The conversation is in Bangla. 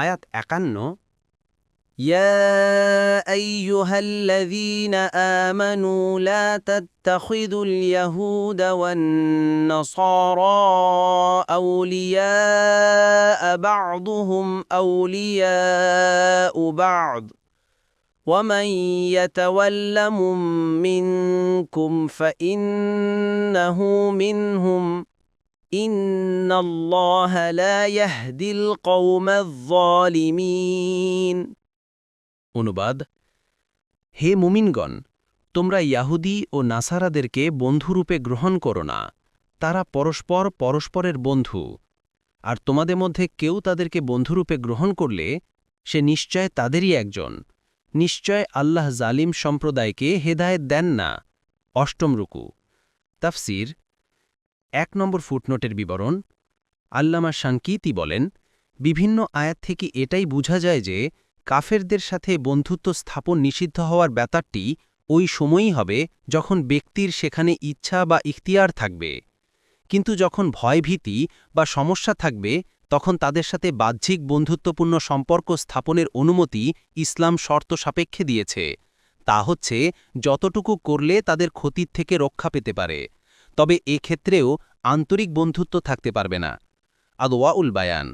আয়াত একান্ন يا ايها الذين امنوا لا تتخذوا اليهود والنصارى اولياء بعضهم اولياء بعض ومن يتولهم منكم فانه منهم ইন্নাল্লাহ লা ইয়াহদিল কওমাজ যালিমিন অনুবাদ, হে মুমিনগণ, তোমরা ইয়াহুদি ও নাসারাদেরকে বন্ধুরূপে গ্রহণ করো না। তারা পরস্পর পরস্পরের বন্ধু। আর তোমাদের মধ্যে কেউ তাদেরকে বন্ধুরূপে গ্রহণ করলে, সে নিশ্চয় তাদেরই একজন। নিশ্চয় আল্লাহ জালিম সম্প্রদায়কে হেদায়েত দেন না। অষ্টম রুকু। তাফসির এক নম্বর ফুটনোটের বিবরণ, আল্লামা সাংকিতি বলেন, বিভিন্ন আয়াত থেকে এটাই বোঝা যায় যে কাফেরদের সাথে বন্ধুত্ব স্থাপন নিষিদ্ধ হওয়ার ব্যাপারটি ওই সময়ই হবে যখন ব্যক্তির সেখানে ইচ্ছা বা ইখতিয়ার থাকবে। কিন্তু যখন ভয়ভীতি বা সমস্যা থাকবে, তখন তাদের সাথে বাহ্যিক বন্ধুত্বপূর্ণ সম্পর্ক স্থাপনের অনুমতি ইসলাম শর্ত সাপেক্ষে দিয়েছে। তা হচ্ছে, যতটুকু করলে তাদের ক্ষতির থেকে রক্ষা পেতে পারে। তবে এক্ষেত্রেও আন্তরিক বন্ধুত্ব থাকতে পারবে না। আদওয়াউল বায়ান